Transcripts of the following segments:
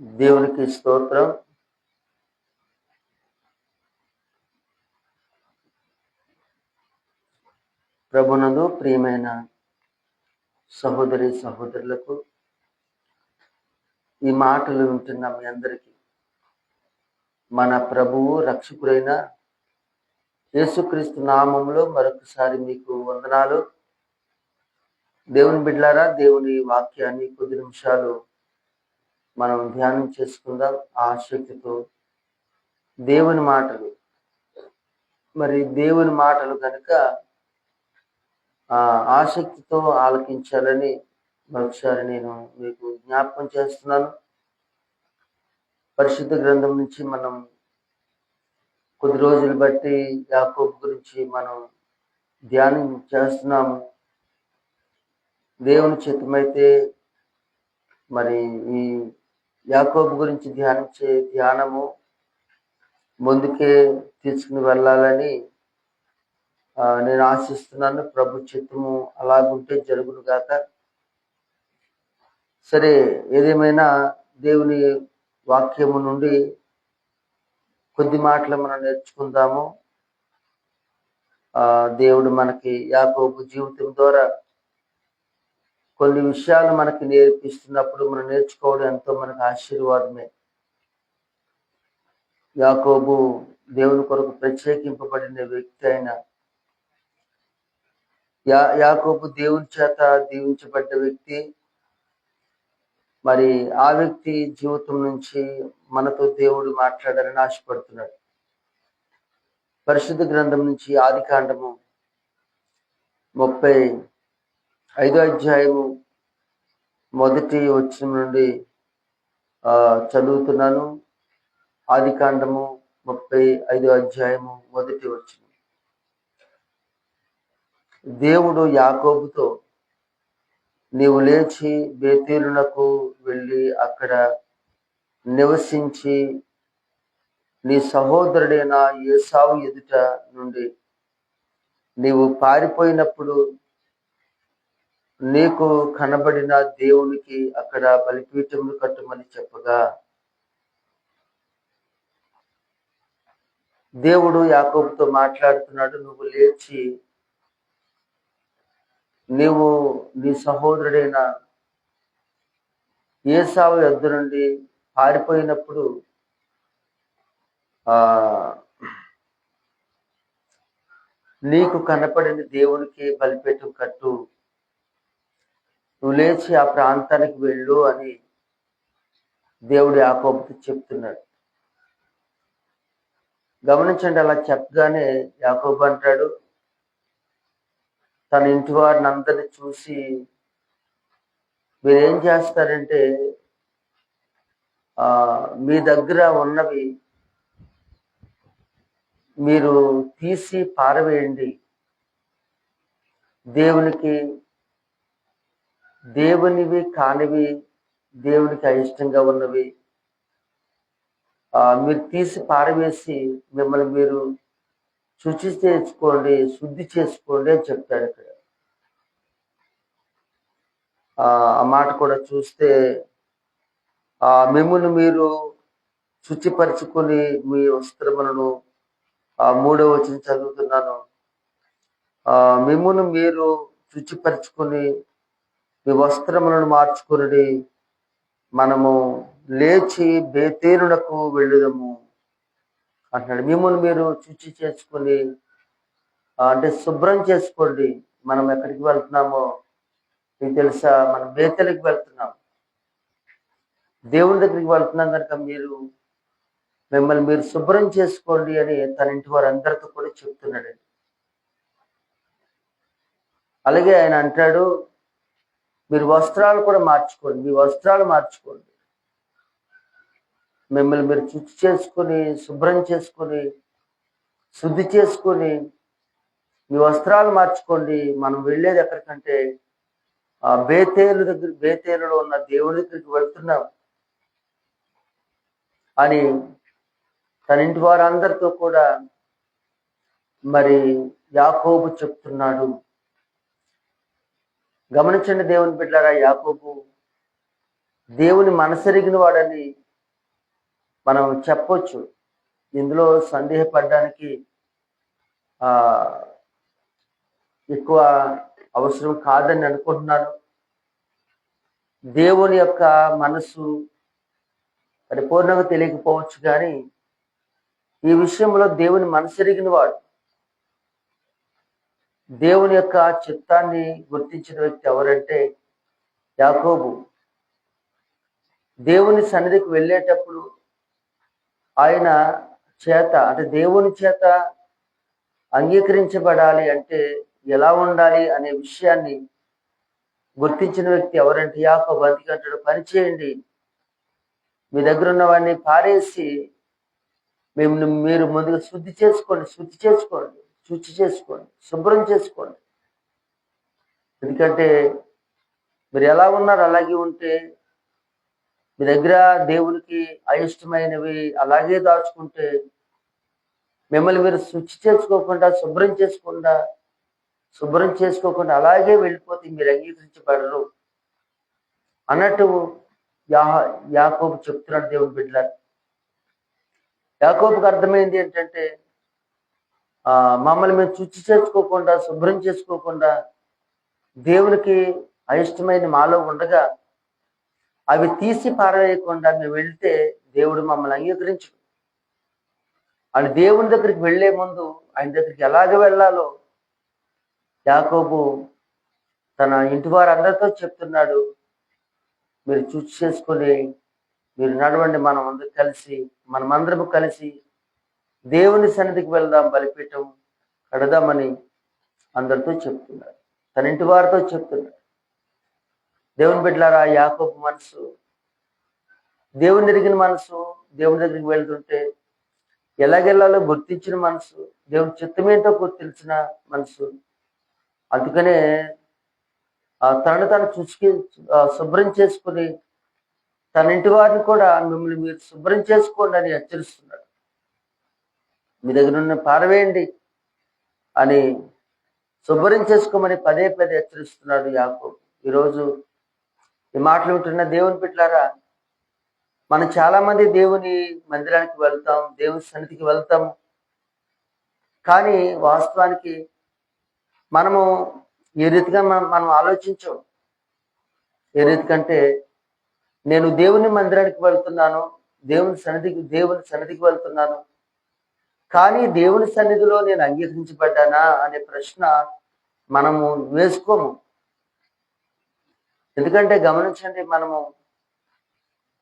దేవునికి స్తోత్రం. ప్రభునందు ప్రియమైన సహోదరి సహోదరులకు ఈ మాటలు వింటున్న మీ అందరికీ మన ప్రభువు రక్షకుడైన యేసుక్రీస్తు నామంలో మరొకసారి మీకు వందనాలు. దేవుని బిడ్లారా దేవుని వాక్యాన్ని కొద్ది నిమిషాలు మనం ధ్యానం చేసుకుందాం ఆ ఆసక్తితో. దేవుని మాటలు. మరి దేవుని మాటలు కనుక ఆ ఆసక్తితో ఆలకించాలని మరొకసారి నేను మీకు జ్ఞాపకం చేస్తున్నాను. పరిశుద్ధ గ్రంథం నుంచి మనం కొద్ది రోజులు బట్టి యాకోబు గురించి మనం ధ్యానం చేస్తున్నాము. దేవుని చిత్తమైతే మరి ఈ యాకోబు గురించి ధ్యానించే ధ్యానము ముందుకే తీసుకుని వెళ్ళాలని నేను ఆశిస్తున్నాను. ప్రభు చిత్తము అలాగుంటే జరుగును గాక సరే ఏదేమైనా దేవుని వాక్యము నుండి కొద్ది మాటలు మనం నేర్చుకుందాము. ఆ దేవుడు మనకి యాకోబు జీవితం ద్వారా కొన్ని విషయాలు మనకి నేర్పిస్తున్నప్పుడు మనం నేర్చుకోవడం ఎంతో మనకు ఆశీర్వాదమే. యాకోబు దేవుని కొరకు ప్రత్యేకింపబడిన వ్యక్తి అయిన యా యాకోబు దేవుని చేత దీవించబడ్డ వ్యక్తి. మరి ఆ వ్యక్తి జీవితం నుంచి మనతో దేవుడు మాట్లాడాలని ఆశపడుతున్నాడు. పరిశుద్ధ గ్రంథం నుంచి ఆది కాండము ముప్పై ఐదో అధ్యాయము మొదటి వచ్చిన నుండి చదువుతున్నాను. ఆది కాండము ముప్పై ఐదో అధ్యాయము మొదటి వచ్చిన. దేవుడు యాకోబుతో నీవు లేచి బేతేలునకు వెళ్ళి అక్కడ నివసించి నీ సహోదరుడైన ఏసావు ఎదుట నుండి నీవు పారిపోయినప్పుడు నీకు కనబడిన దేవునికి అక్కడ బలిపీఠములు కట్టమని చెప్పగా. దేవుడు యాకోబుతో మాట్లాడుతున్నాడు నువ్వు లేచి నీవు నీ సహోదరుడైన ఏసావు ఎద్దు నుండి పారిపోయినప్పుడు ఆ నీకు కనపడిన దేవునికి బలిపేటం కట్టు. నువ్వు లేచి ఆ ప్రాంతానికి వెళ్ళు అని దేవుడు యాకోబుకి చెప్తున్నాడు. గమనించండి అలా చెప్పగానే యాకోబు అంటాడు తన ఇంటి వారిని అందరిని చూసి మీరేం చేస్తారంటే ఆ మీ దగ్గర ఉన్నవి మీరు తీసి పారవేయండి. దేవునికి దేవునివి కానివి దేవునికి అయిష్టంగా ఉన్నవి. మీరు తీసి పారవేసి మిమ్మల్ని మీరు శుచి చేసుకోండి శుద్ధి చేసుకోండి అని చెప్తాడు ఇక్కడ. ఆ మాట కూడా చూస్తే ఆ మిమ్మల్ని మీరు శుచిపరచుకొని మీ వస్త్రములను ఆ మూడో వచ్చిన చదువుతున్నాను. ఆ మిమ్మల్ని మీరు శుచిపరచుకొని మీ వస్త్రములను మార్చుకుని మనము లేచి బేతేరునకు వెళ్ళుదము. అంటున్నాడు. మిమ్మల్ని మీరు శుచి చేసుకొని అంటే శుభ్రం చేసుకోండి. మనం ఎక్కడికి వెళ్తున్నామో మీకు తెలుసా? మనం బేతలకి వెళ్తున్నాం. దేవుని దగ్గరికి వెళ్తున్నాం కనుక మీరు మిమ్మల్ని మీరు శుభ్రం చేసుకోండి అని తన ఇంటి వారందరితో కూడా చెప్తున్నాడు అలాగే ఆయన అంటాడు మీరు వస్త్రాలు కూడా మార్చుకోండి మీ వస్త్రాలు మార్చుకోండి. మిమ్మల్ని మీరు శుద్ధి చేసుకొని శుభ్రం చేసుకొని శుద్ధి చేసుకొని మీ వస్త్రాలు మార్చుకోండి. మనం వెళ్ళేది ఎక్కడికంటే ఆ బేతేలు దగ్గర బేతేలులో ఉన్న దేవుడి దగ్గరికి వెళ్తున్నాం. అని తన ఇంటి వారందరితో కూడా మరి యాకోబు చెప్తున్నాడు. గమనించండి దేవుని బిడ్డారా యాకోబు దేవుని మనసరిగిన వాడని మనం చెప్పొచ్చు. ఇందులో సందేహపడడానికి ఆ ఎక్కువ అవసరం కాదని అనుకుంటున్నాను. దేవుని యొక్క మనసు పరిపూర్ణంగా తెలియకపోవచ్చు కానీ ఈ విషయంలో దేవుని మనసెరిగిన వాడు దేవుని యొక్క చిత్తాన్ని గుర్తించిన వ్యక్తి ఎవరంటే యాకోబు. దేవుని సన్నిధికి వెళ్ళేటప్పుడు ఆయన చేత అంటే దేవుని చేత అంగీకరించబడాలి అంటే ఎలా ఉండాలి అనే విషయాన్ని గుర్తించిన వ్యక్తి ఎవరంటే యాకోబు. అందుకంటాడు పనిచేయండి మీ దగ్గర ఉన్న పారేసి మేము మీరు ముందుగా శుద్ధి చేసుకోండి శుద్ధి చేసుకోండి. శుచి చేసుకోండి శుభ్రం చేసుకోండి. ఎందుకంటే మీరు ఎలా ఉన్నారు అలాగే ఉంటే మీ దగ్గర దేవునికి అయిష్టమైనవి అలాగే దాచుకుంటే మిమ్మల్ని మీరు శుచి చేసుకోకుండా శుభ్రం చేసుకుండా శుభ్రం చేసుకోకుండా అలాగే వెళ్ళిపోతే మీరు అంగీకరించబడరు. అన్నట్టు యా యాకోబు చెప్తున్నాడు దేవుని బిడ్డలారు. యాకోబుకి అర్థమైంది ఏంటంటే మమ్మల్ని మేము చుచ్చి చేసుకోకుండా శుభ్రం చేసుకోకుండా దేవునికి అయిష్టమైన మాలో ఉండగా అవి తీసి పారవేయకుండా మేము వెళ్తే దేవుడు మమ్మల్ని అంగీకరించు అని దేవుని దగ్గరికి వెళ్ళే ముందు ఆయన దగ్గరికి ఎలాగ వెళ్ళాలో యాకోబు తన ఇంటి వారందరితో చెప్తున్నాడు మీరు చూసి చేసుకొని మీరు నడవండి మనం అందరు కలిసి మనమందరము కలిసి దేవుని సన్నిధికి వెళ్దాం బలిపీఠం కడదామని అందరితో చెప్తున్నాడు తన ఇంటి వారితో చెప్తున్నాడు దేవుని బిడ్డలారా యాకోబు మనసు దేవుని ఎరిగిన మనసు దేవుని దగ్గరికి వెళ్తుంటే ఎలాగెళ్ళాలో గుర్తించిన మనసు దేవుని చిత్తమేంటో గుర్తించిన మనసు. అందుకనే ఆ తనను తను చూసుకు శుభ్రం చేసుకుని తన ఇంటి వారిని కూడా మిమ్మల్ని మీరు శుభ్రం చేసుకోండి అని హెచ్చరిస్తున్నాడు మీ దగ్గర ఉన్న పారవేయండి అని శుభ్రం చేసుకోమని పదే పదే హెచ్చరిస్తున్నాడు యాకోబు. ఈరోజు ఈ మాటలు వింటున్న దేవుని బిడ్డలారా మనం చాలా మంది దేవుని మందిరానికి వెళ్తాం దేవుని సన్నిధికి వెళ్తాము కానీ వాస్తవానికి మనము ఏ రీతిగా మనం మనం ఆలోచించాం. ఏ రీతికంటే నేను దేవుని మందిరానికి వెళ్తున్నాను దేవుని సన్నిధికి దేవుని సన్నిధికి వెళ్తున్నాను. కానీ దేవుని సన్నిధిలో నేను అంగీకరించబడ్డానా అనే ప్రశ్న మనము వేసుకోము. ఎందుకంటే గమనించండి మనము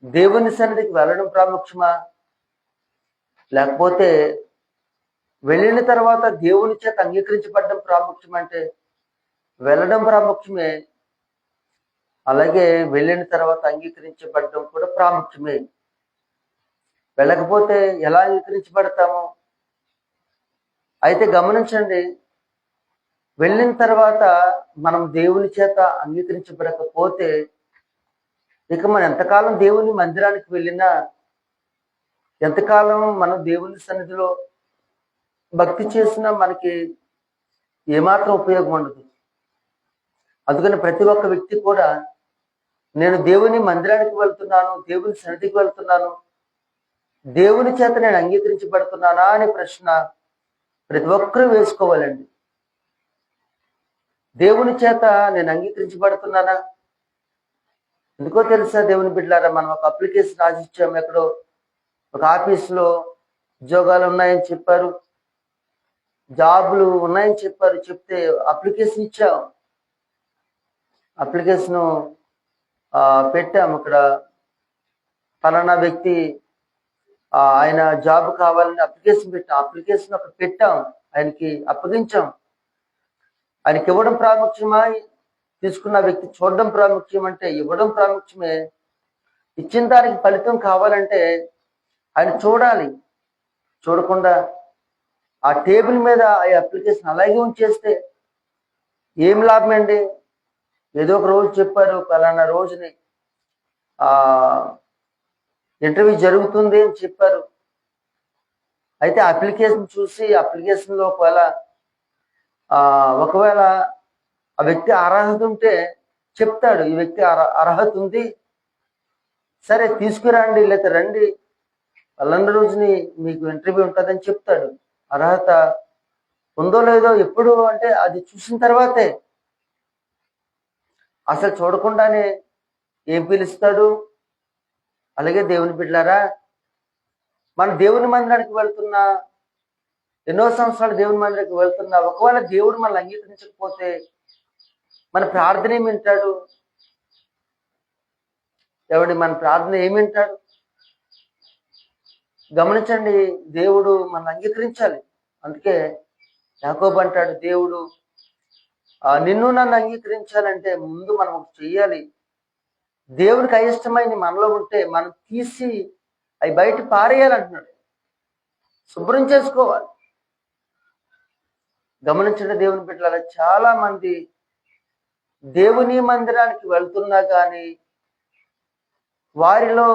దేవుని సన్నిధికి వెళ్ళడం ప్రాముఖ్యమా? లేకపోతే వెళ్ళిన తర్వాత దేవుని చేత అంగీకరించబడడం ప్రాముఖ్యం అంటే వెళ్ళడం ప్రాముఖ్యమే అలాగే వెళ్ళిన తర్వాత అంగీకరించబడడం కూడా ప్రాముఖ్యమే. వెళ్ళకపోతే ఎలా అంగీకరించబడతామో? అయితే గమనించండి వెళ్ళిన తర్వాత మనం దేవుని చేత అంగీకరించబడకపోతే ఇక మనం ఎంతకాలం దేవుని మందిరానికి వెళ్ళినా ఎంతకాలం మనం దేవుని సన్నిధిలో భక్తి చేసినా మనకి ఏమాత్రం ఉపయోగం ఉండదు. అందుకని ప్రతి ఒక్క వ్యక్తి కూడా నేను దేవుని మందిరానికి వెళ్తున్నాను దేవుని సన్నిధికి వెళ్తున్నాను దేవుని చేత నేను అంగీకరించబడుతున్నానా అనే ప్రశ్న ప్రతి ఒక్కరూ వేసుకోవాలండి. దేవుని చేత నేను అంగీకరించబడుతున్నానా? ఎందుకో తెలుసా దేవుని బిడ్డలారా మనం ఒక అప్లికేషన్ రాసిచ్చాము ఎక్కడో ఒక ఆఫీస్లో ఉద్యోగాలు ఉన్నాయని చెప్పారు జాబులు ఉన్నాయని చెప్పారు చెప్తే అప్లికేషన్ ఇచ్చాం అప్లికేషన్ పెట్టాము. ఇక్కడ ఫలానా వ్యక్తి ఆయన జాబ్ కావాలని అప్లికేషన్ పెట్టాం. అప్లికేషన్ అక్కడ పెట్టాం. ఆయనకి అప్పగించాం. ఆయనకి ఇవ్వడం ప్రాముఖ్యమా? తీసుకున్న వ్యక్తి చూడడం ప్రాముఖ్యం అంటే ఇవ్వడం ప్రాముఖ్యమే. ఇచ్చిన దానికి ఫలితం కావాలంటే ఆయన చూడాలి. చూడకుండా ఆ టేబుల్ మీద ఆ అప్లికేషన్ అలాగే ఉంచేస్తే ఏం లాభం అండి? ఏదో ఒక రోజు చెప్పారు పలానా రోజుని ఆ ఇంటర్వ్యూ జరుగుతుంది అని చెప్పారు. అయితే అప్లికేషన్ చూసి అప్లికేషన్లో ఒకవేళ ఒకవేళ ఆ వ్యక్తి అర్హత ఉంటే చెప్తాడు ఈ వ్యక్తి అర్హత ఉంది సరే తీసుకురండి లేకపోతే రండి పలానా రోజుని మీకు ఇంటర్వ్యూ ఉంటుందని చెప్తాడు. అర్హత ఉందో లేదో ఎప్పుడు అంటే అది చూసిన తర్వాతే. అసలు చూడకుండానే ఏం పిలుస్తాడు? అలాగే దేవుని బిడ్డలారా మన దేవుని మందిరానికి వెళ్తున్నా ఎన్నో సంవత్సరాలు దేవుని మందిరానికి వెళ్తున్నా ఒకవేళ దేవుడు మనల్ని అంగీకరించకపోతే మన ప్రార్థన ఏమి వింటాడు ఎవడి మన ప్రార్థన ఏమి వింటాడు గమనించండి దేవుడు మనం అంగీకరించాలి. అందుకే యాకోబు అంటాడు దేవుడు ఆ, నిన్ను నన్ను అంగీకరించాలంటే ముందు మనం ఒకటి చెయ్యాలి. దేవునికి అయిష్టమైన మనలో ఉంటే మనం తీసి అవి బయట పారేయాలంటున్నాడు. శుభ్రం చేసుకోవాలి. గమనించండి దేవుని బిడ్డల చాలా మంది దేవుని మందిరానికి వెళ్తున్నా కానీ వారిలో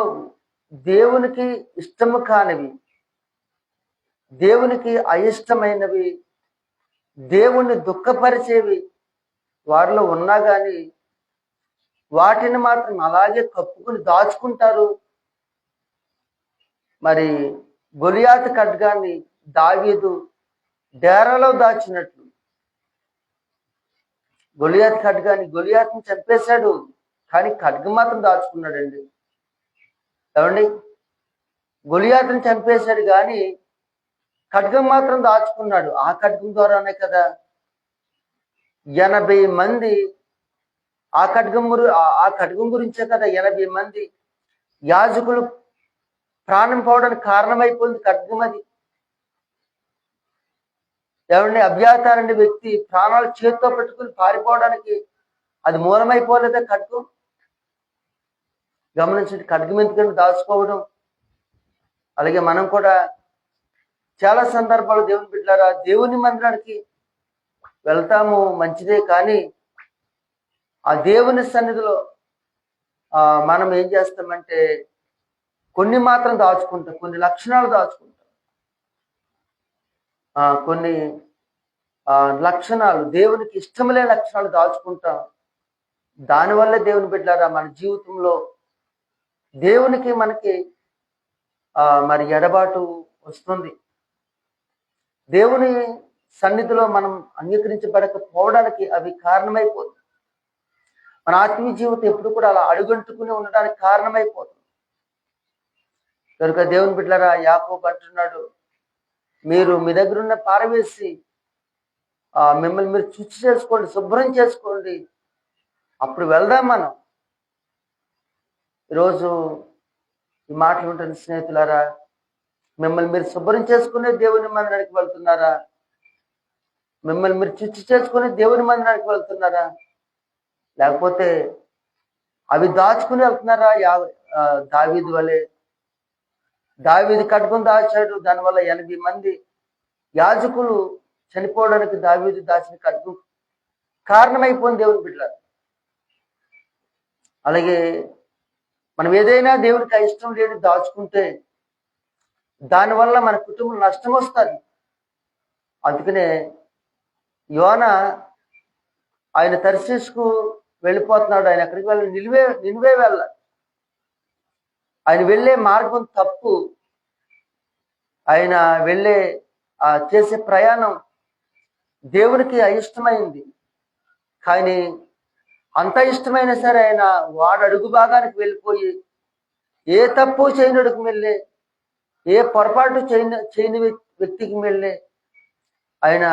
దేవునికి ఇష్టము కానివి దేవునికి అయిష్టమైనవి దేవుణ్ణి దుఃఖపరిచేవి వారిలో ఉన్నా కానీ వాటిని మాత్రం అలాగే కప్పుకుని దాచుకుంటారు. మరి గొలియాతు ఖడ్గాన్ని దావీదు డేరాలో దాచినట్లు. గొలియాత్ ఖడ్గాని గొలియాత్ని చంపేశాడు కానీ ఖడ్గం మాత్రం దాచుకున్నాడండి. ఏమండి? గొలియాతని చంపేశాడు కానీ ఖడ్గం మాత్రం దాచుకున్నాడు. ఆ ఖడ్గం ద్వారానే కదా ఎనభై మంది ఆ ఖడ్గం గురి ఆ- ఖడ్గం గురించే కదా ఎనభై మంది యాజకులు ప్రాణం పోవడానికి కారణమైపోయింది ఖడ్గం అది. ఎవరిని అభ్యాతార్ అనే వ్యక్తి ప్రాణాలు చేతితో పెట్టుకుని పారిపోవడానికి అది మూలమైపోలేదా ఖడ్గం? గమనించండి ఖడ్గం ఎందుకంటే దాచుకోవడం. అలాగే మనం కూడా చాలా సందర్భాలు దేవుని బిడ్డారా దేవుని మందిరానికి వెళ్తాము మంచిదే కానీ ఆ దేవుని సన్నిధిలో ఆ, మనం ఏం చేస్తామంటే కొన్ని మాత్రం దాచుకుంటాం కొన్ని లక్షణాలు దాచుకుంటాం. ఆ, కొన్ని ఆ, లక్షణాలు దేవునికి ఇష్టములే లక్షణాలు దాచుకుంటాం. దానివల్ల దేవుని బిడ్డారా మన జీవితంలో దేవునికి మనకి ఆ, మరి ఎడబాటు వస్తుంది. దేవుని సన్నిధిలో మనం అంగీకరించబడకపోవడానికి అవి కారణమైపోతుంది మన ఆత్మీయ జీవితం ఎప్పుడు కూడా అలా అడుగంటుకుని ఉండడానికి కారణమైపోతుంది. కనుక దేవుని బిడ్డలరా యాకోబు అంటున్నాడు మీరు మీ దగ్గర ఉన్న పారవేసి ఆ, మిమ్మల్ని మీరు శుచి చేసుకోండి శుభ్రం చేసుకోండి. అప్పుడు వెళ్దాం మనం. ఈరోజు ఈ మాటలు ఉంటుంది స్నేహితులారా మిమ్మల్ని మీరు శుభ్రం చేసుకునే దేవుని మందిరానికి వెళ్తున్నారా? మిమ్మల్ని మీరు శుచి చేసుకునే దేవుని మందిరానికి వెళ్తున్నారా? లేకపోతే అవి దాచుకుని వెళ్తున్నారా? యా దావీది వలె? దావీది కట్టుకుని దాచాడు దానివల్ల ఎనభై మంది యాజకులు చనిపోవడానికి దావీది దాచిన కట్టుకు కారణమైపోయింది దేవుని బిడ్డలారు. అలాగే మనం ఏదైనా దేవుడికి ఇష్టం లేని దాచుకుంటే దానివల్ల మన కుటుంబం నష్టం వస్తుంది. అందుకనే యోన ఆయన తరిశీసుకు వెళ్ళిపోతున్నాడు ఆయన ఎక్కడికి వెళ్ళి నిలువే నిలువే వెళ్ళ ఆయన వెళ్ళే మార్గం తప్పు. ఆయన వెళ్ళే ఆ చేసే ప్రయాణం దేవునికి అయిష్టమైంది. కానీ అంత ఇష్టమైనా సరే ఆయన వాడు అడుగు భాగానికి వెళ్ళిపోయి ఏ తప్పు చేయనుడికి వెళ్ళే ఏ పొరపాటు చేయని చేయని వ్యక్తికి వెళ్ళే ఆయన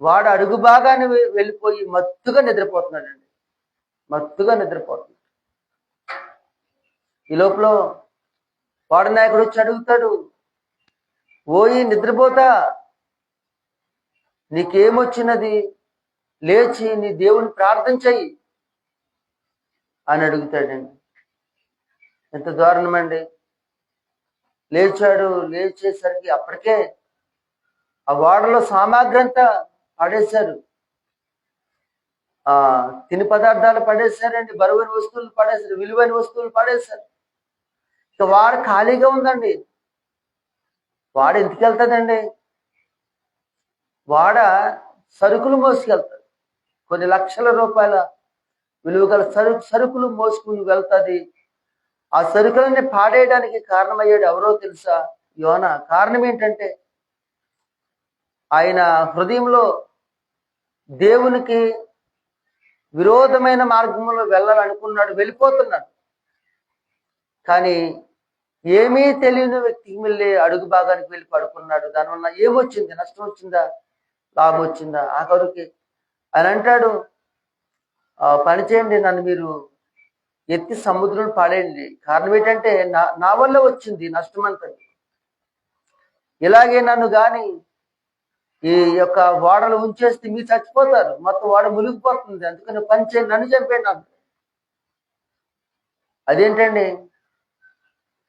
వాడు అడుగు భాగాన్ని వెళ్ళిపోయి మత్తుగా నిద్రపోతున్నాడండి. మత్తుగా నిద్రపోతుంది ఈ లోపల వాడ నాయకుడు వచ్చి అడుగుతాడు ఓయి నిద్రపోతా? నీకేమొచ్చినది? లేచి నీ దేవుని ప్రార్థన చెయ్యి. అని అడుగుతాడండి. ఎంత దారుణమండి. లేచాడు లేచేసరికి అప్పటికే ఆ వాడలో సామాగ్రి అంతా పడేశారు ఆ తిని పదార్థాలు పడేశారండి బరువైన వస్తువులు పడేశారు విలువైన వస్తువులు పడేశారు. ఇక వాడు ఖాళీగా ఉందండి. వాడు ఎందుకు వెళ్తాడండి వాడ సరుకులు మోసుకెళ్తాడు. కొన్ని లక్షల రూపాయల విలువ గల సరుకు సరుకులు మోసుకుని వెళ్తుంది. ఆ సరుకులన్నీ పాడేయడానికి కారణమయ్యాడు ఎవరో తెలుసా? యోన. కారణం ఏంటంటే ఆయన హృదయంలో దేవునికి విరోధమైన మార్గంలో వెళ్ళాలనుకున్నాడు వెళ్ళిపోతున్నాడు. కానీ ఏమీ తెలియని వ్యక్తికి వెళ్ళి అడుగు భాగానికి వెళ్ళి పడుకున్నాడు. దానివల్ల ఏమొచ్చింది? నష్టం వచ్చిందా? లాభం వచ్చిందా? ఆ కొరికి ఆయన అంటాడు "ఆ, పని చేయండి నన్ను మీరు ఎత్తి సముద్రం పాడేయండి. కారణం ఏంటంటే నా నా వల్ల వచ్చింది నష్టం అంతా. ఇలాగే నన్ను కానీ ఈ యొక్క ఓడలు ఉంచేస్తే మీరు చచ్చిపోతారు. మొత్తం ఓడ మునిగిపోతుంది. అందుకని పని చేయండి నన్ను చంపేయండి అదేంటండి?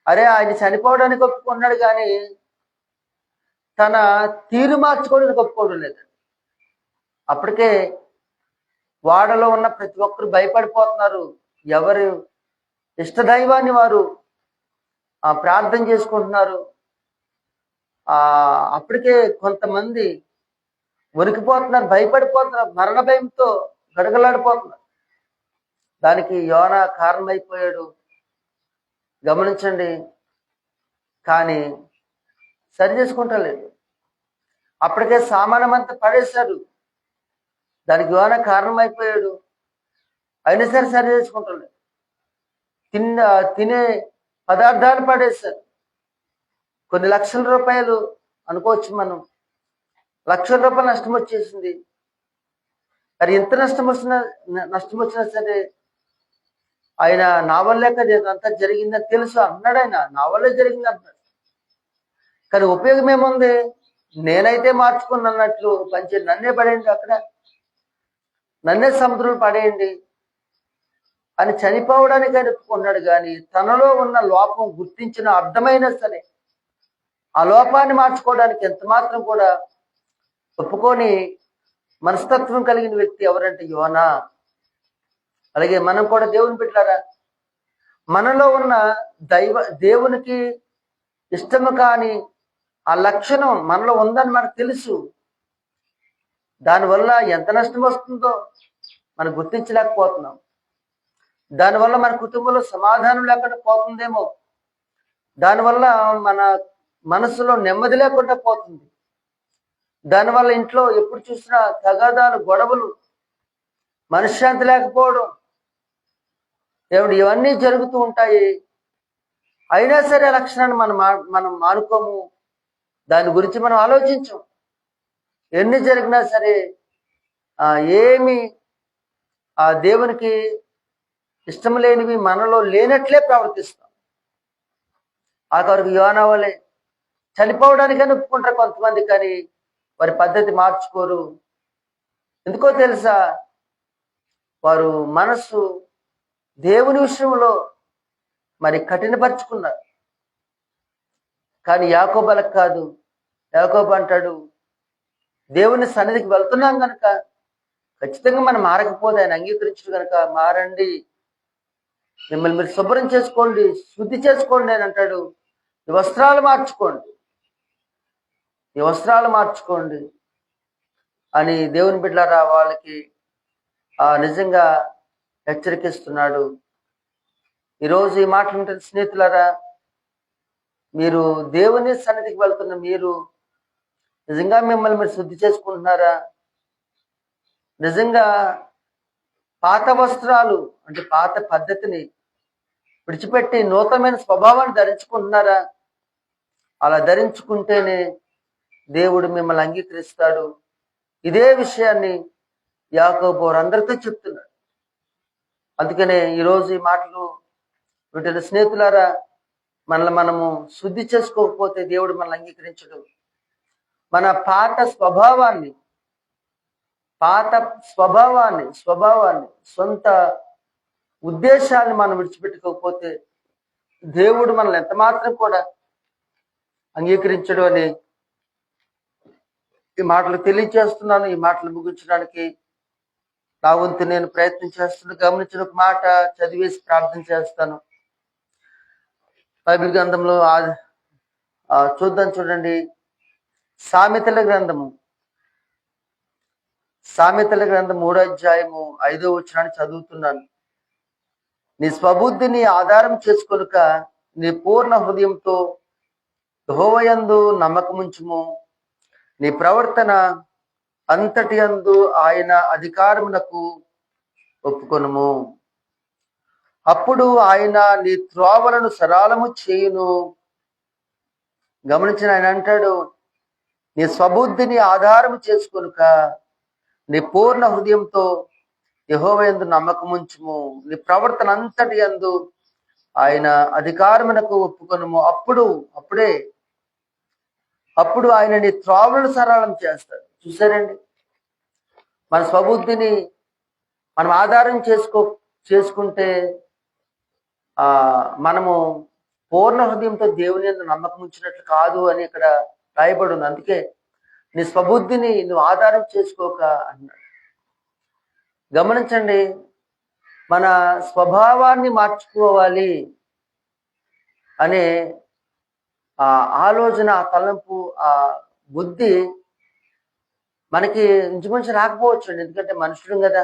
అరే ఆయన చనిపోవడానికి ఒప్పుకున్నాడు కానీ తన తీరు మార్చుకోవడానికి ఒప్పుకోవడం లేదు అప్పటికే వాడలో ఉన్న ప్రతి ఒక్కరు భయపడిపోతున్నారు. ఎవరు? ఇష్టదైవాన్ని వారు ప్రార్థన చేసుకుంటున్నారు. అప్పటికే కొంతమంది వణికిపోతున్నారు భయపడిపోతున్నారు మరణ భయంతో గడగలాడిపోతున్నారు. దానికి యోన కారణమైపోయాడు. గమనించండి కానీ సరి చేసుకుంటలేదు అప్పటికే సామానమంతా పడేశారు. దానికి యోన కారణమైపోయాడు. అయినా సరే సరి చేసుకుంటలేదు తిన్న తినే పదార్థాలు పడేశారు. కొన్ని లక్షల రూపాయలు అనుకోవచ్చు మనం. లక్షల రూపాయలు నష్టం వచ్చేసింది. మరి ఎంత నష్టం వచ్చినా నష్టం వచ్చినా సరే ఆయన నా వల్లే కదా ఇదంతా జరిగిందని తెలుసు అన్నాడు ఆయన. నా వల్లే జరిగింది అన్నాడు కానీ ఉపయోగం ఏముంది? నేనైతే మార్చుకుని అన్నట్లు పంచి నన్నే పడేయండి అక్కడ. నన్నే సముద్రంలో పడేయండి అని చనిపోవడానికి ఆయన ఒప్పుకున్నాడు కానీ తనలో ఉన్న లోపం గుర్తించిన అర్థమైనా సరే ఆ లోపాన్ని మార్చుకోవడానికి ఎంత మాత్రం కూడా ఒప్పుకొని మనస్తత్వం కలిగిన వ్యక్తి ఎవరంటే యోనా. అలాగే మనం కూడా దేవుని పెట్టారా మనలో ఉన్న దైవ దేవునికి ఇష్టము కాని ఆ లక్షణం మనలో ఉందని మనకు తెలుసు. దానివల్ల ఎంత నష్టం వస్తుందో మనం గుర్తించలేకపోతున్నాం. దానివల్ల మన కుటుంబంలో సమాధానం లేకుండా పోతుందేమో. దానివల్ల మన మనసులో నెమ్మది లేకుండా పోతుంది. దానివల్ల ఇంట్లో ఎప్పుడు చూసినా తగాదాలు గొడవలు మనశ్శాంతి లేకపోవడం. ఏమిటి ఇవన్నీ జరుగుతూ ఉంటాయి. అయినా సరే ఆ లక్షణాన్ని మనం మా- మనం మానుకోము. దాని గురించి మనం ఆలోచించం. ఎన్ని జరిగినా సరే ఏమి ఆ దేవునికి ఇష్టం లేనివి మనలో లేనట్లే ప్రవర్తిస్తాం. ఆ కొరకు యోనా వలె చనిపోవడానికని ఒప్పుకుంటారు కొంతమంది కానీ వారి పద్ధతి మార్చుకోరు. ఎందుకో తెలుసా? వారు మనస్సు దేవుని విషయంలో మరి కఠినపరుచుకున్నారు. కానీ యాకోబలకు కాదు. యాకోబ అంటాడు దేవుని సన్నిధికి వెళ్తున్నాం కనుక ఖచ్చితంగా మనం మారకపోతే ఆయన అంగీకరించడు కనుక మారండి. మిమ్మల్ని మీరు శుభ్రం చేసుకోండి శుద్ధి చేసుకోండి అని అంటాడు. వస్త్రాలు మార్చుకోండి. ఈ వస్త్రాలు మార్చుకోండి అని దేవుని బిడ్డలారా వాళ్ళకి ఆ నిజంగా హెచ్చరికిస్తున్నాడు. ఈరోజు ఈ మాటలు ఉంటుంది స్నేహితులారా మీరు దేవుని సన్నిధికి వెళ్తున్న మీరు నిజంగా మిమ్మల్ని మీరు శుద్ధి చేసుకుంటున్నారా? నిజంగా పాత వస్త్రాలు అంటే పాత పద్ధతిని విడిచిపెట్టి నూతనమైన స్వభావాన్ని ధరించుకుంటున్నారా? అలా ధరించుకుంటేనే దేవుడు మిమ్మల్ని అంగీకరిస్తాడు. ఇదే విషయాన్ని యాకోబోర్ అందరితో చెప్తున్నాడు అందుకనే ఈరోజు ఈ మాటలు వీటిని స్నేహితులారా మనల్ని మనము శుద్ధి చేసుకోకపోతే దేవుడు మనల్ని అంగీకరించడు. మన పాత స్వభావాన్ని పాత స్వభావాన్ని స్వభావాన్ని సొంత ఉద్దేశాన్ని మనం విడిచిపెట్టుకోకపోతే దేవుడు మనల్ని ఎంత మాత్రం కూడా అంగీకరించడు అని ఈ మాటలు తెలియజేస్తున్నాను ఈ మాటలు ముగించడానికి నా వంతు నేను ప్రయత్నం చేస్తున్నాను గమనించిన ఒక మాట చదివేసి ప్రార్థన చేస్తాను. బైబిల్ గ్రంథంలో చూద్దాం చూడండి. సామెతల గ్రంథము. సామెతల గ్రంథం మూడో అధ్యాయము ఐదో వచ్చినాన్ని చదువుతున్నాను. నీ స్వబుద్ధిని ఆధారం చేసుకొనుక నీ పూర్ణ హృదయంతో హోవయందు నమ్మకముంచుము. నీ ప్రవర్తన అంతటి అందు ఆయన అధికారమునకు ఒప్పుకొనుము. అప్పుడు ఆయన నీ త్రోవలను సరాలము చేయును. గమనించిన ఆయన అంటాడు నీ స్వబుద్ధిని ఆధారము చేసుకొనుక నీ పూర్ణ హృదయంతో యహోవయందు నమ్మకముంచుము నీ ప్రవర్తన అంతటి అందు ఆయన అధికారమునకు ఒప్పుకొనుము. అప్పుడు అప్పుడే అప్పుడు ఆయనని త్రోవలను సరళం చేస్తాడు. చూసారండి మన స్వబుద్ధిని మనం ఆధారం చేసుకో చేసుకుంటే ఆ మనము పూర్ణ హృదయంతో దేవుని నమ్మకం ఉంచినట్లు కాదు అని ఇక్కడ రాయబడి ఉంది. అందుకే నీ స్వబుద్ధిని నువ్వు ఆధారం చేసుకోక అన్నాడు. గమనించండి మన స్వభావాన్ని మార్చుకోవాలి అనే ఆ ఆలోచన ఆ తలంపు ఆ బుద్ధి మనకి ఇంచుమించు రాకపోవచ్చు అండి ఎందుకంటే మనుషులు కదా.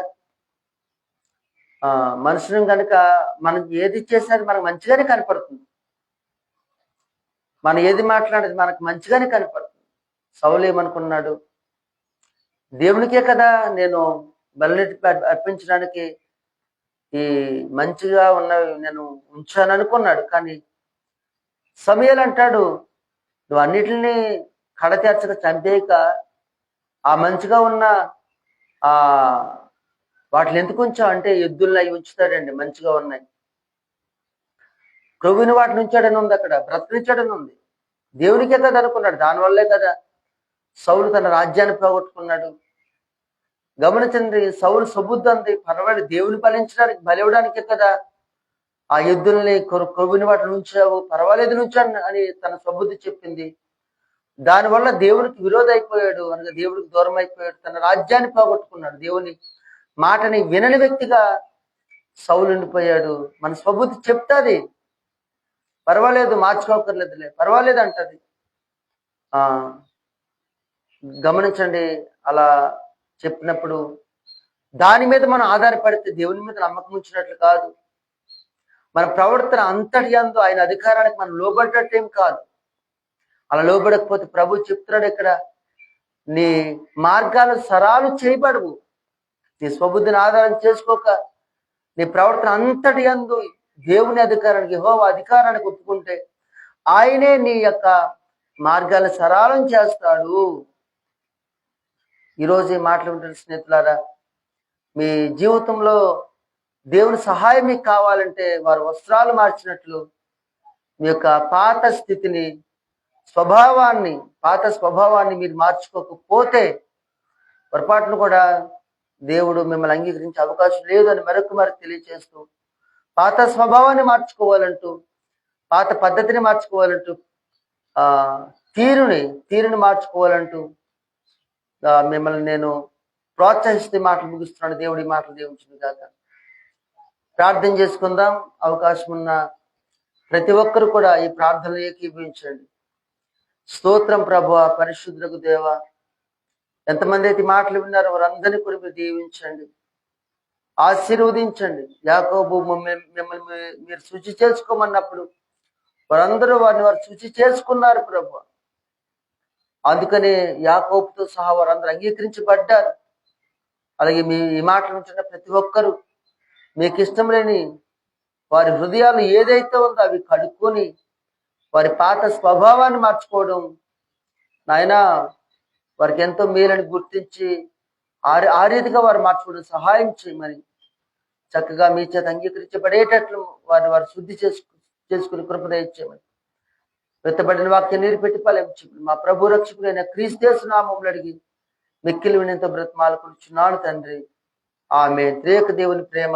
ఆ మనుషులు కనుక మనం ఏది చేసినా మనకు మంచిగానే కనపడుతుంది. మనం ఏది మాట్లాడేది మనకు మంచిగానే కనపడుతుంది. సౌలేమనుకున్నాడు దేవునికే కదా నేను బలినెట్టి అర్పించడానికి ఈ మంచిగా ఉన్నవి నేను ఉంచాను అనుకున్నాడు కానీ సమయాలు అంటాడు నువ్వు అన్నిటిని కడతీర్చక చంపేయక ఆ మంచిగా ఉన్న ఆ వాటిని ఎందుకు ఉంచావు? అంటే ఎద్దుల్ని అవి ఉంచుతాడండి మంచిగా ఉన్నాయి ప్రభుని వాటిని ఉంచాడని ఉంది అక్కడ బ్రతకనిచ్చాడని ఉంది. దేవునికి కదా అనుకున్నాడు దానివల్లే కదా సౌలు తన రాజ్యాన్ని పోగొట్టుకున్నాడు. గమనించండి సౌలు సబుద్ధి అంది పర్వాలేదు దేవుని ఫలించడానికి బలివడానికే కదా ఆ ఎద్దుల్ని క్రొవ్విని వాటిని ఉంచావు పర్వాలేదు నుంచాను అని తన సబుద్ధి చెప్పింది. దానివల్ల దేవునికి విరోధ అయిపోయాడు అనగా దేవుడికి దూరం అయిపోయాడు తన రాజ్యాన్ని పోగొట్టుకున్నాడు. దేవుని మాటని వినని వ్యక్తిగా సౌలుండిపోయాడు మన స్వబుద్ధి చెప్తాది. పర్వాలేదు మార్చుకోకర్లేదులే. పర్వాలేదు అంటది. ఆ గమనించండి. అలా చెప్పినప్పుడు దాని మీద మనం ఆధారపడితే దేవుని మీద నమ్మకం ఉంచినట్లు కాదు. మన ప్రవర్తన అంతటి ఆయన అధికారానికి మనం లోబడ్డట్టేం కాదు. అలా లోబడకపోతే ప్రభు చెప్తున్నాడు ఇక్కడ నీ మార్గాలు సరాలు చేయబడవు. నీ స్వబుద్ధిని ఆధారం చేసుకోక నీ ప్రవర్తన అంతటి అందు దేవుని అధికారానికి హో అధికారానికి ఒప్పుకుంటే ఆయనే నీ యొక్క మార్గాలు సరళం చేస్తాడు. ఈరోజు ఈ మాటలు వింటున్న స్నేహితులారా మీ జీవితంలో దేవుని సహాయం మీకు కావాలంటే వారు వస్త్రాలు మార్చినట్లు మీ యొక్క పాత స్థితిని స్వభావాన్ని పాత స్వభావాన్ని మీరు మార్చుకోకపోతే పొరపాటును కూడా దేవుడు మిమ్మల్ని అంగీకరించే అవకాశం లేదు అని మరొక మరి తెలియచేస్తూ పాత స్వభావాన్ని మార్చుకోవాలంటూ పాత పద్ధతిని మార్చుకోవాలంటూ ఆ తీరుని తీరుని మార్చుకోవాలంటూ మిమ్మల్ని నేను ప్రోత్సహిస్తే మాటలు ముగిస్తున్నాను. దేవుడి మాటలు దేవుంచింది కాక ప్రార్థన చేసుకుందాం. అవకాశం ఉన్న ప్రతి ఒక్కరు కూడా ఈ ప్రార్థనలు ఏకీభవించండి. స్తోత్రం ప్రభు పరిశుద్ధులకు దేవ. ఎంతమంది అయితే మాటలు విన్నారో వారందరినీ కూడా మీరు దీవించండి. ఆశీర్వదించండి. యాకోబు మిమ్మల్ని మిమ్మల్ని మీరు శుచి చేసుకోమన్నప్పుడు వారందరూ వారిని వారు శుచి చేసుకున్నారు ప్రభు. అందుకనే యాకోబుతో సహా వారందరూ అంగీకరించబడ్డారు. అలాగే మీ ఈ మాటలు వింటున్న ప్రతి ఒక్కరూ మీకు ఇష్టం లేని వారి హృదయాలు ఏదైతే ఉందో అవి కడుక్కొని వారి పాత స్వభావాన్ని మార్చుకోవడం. నాయన వారికి ఎంతో మేలని గుర్తించి ఆ ఆ రీతిగా వారు మార్చుకోవడం సహాయం చేయమని చక్కగా మీ చేత అంగీకరించబడేటట్లు వారిని వారు శుద్ధి చేసుకు చేసుకుని కృపద ఇచ్చేయమని వెత్తబడిన వాక్యం నీరు పెట్టి ఫలం మా ప్రభు రక్షకుడైన క్రీస్తు నామములు అడిగి మిక్కిలి వినంత బ్రతమాలకుడుచున్నాడు తండ్రి. ఆమె త్రేక దేవుని ప్రేమ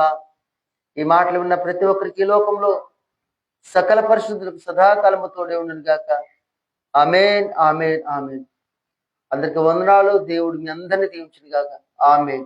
ఈ మాటలు ఉన్న ప్రతి ఒక్కరికి ఈ లోకంలో సకల పరిశుద్ధులకు సదాకాలము తోడే ఉండను గాక. Amen amen amen. అందరికి వందనాలు. దేవుడు మీ అందరినీ దీవించిన గాక. ఆమెన్.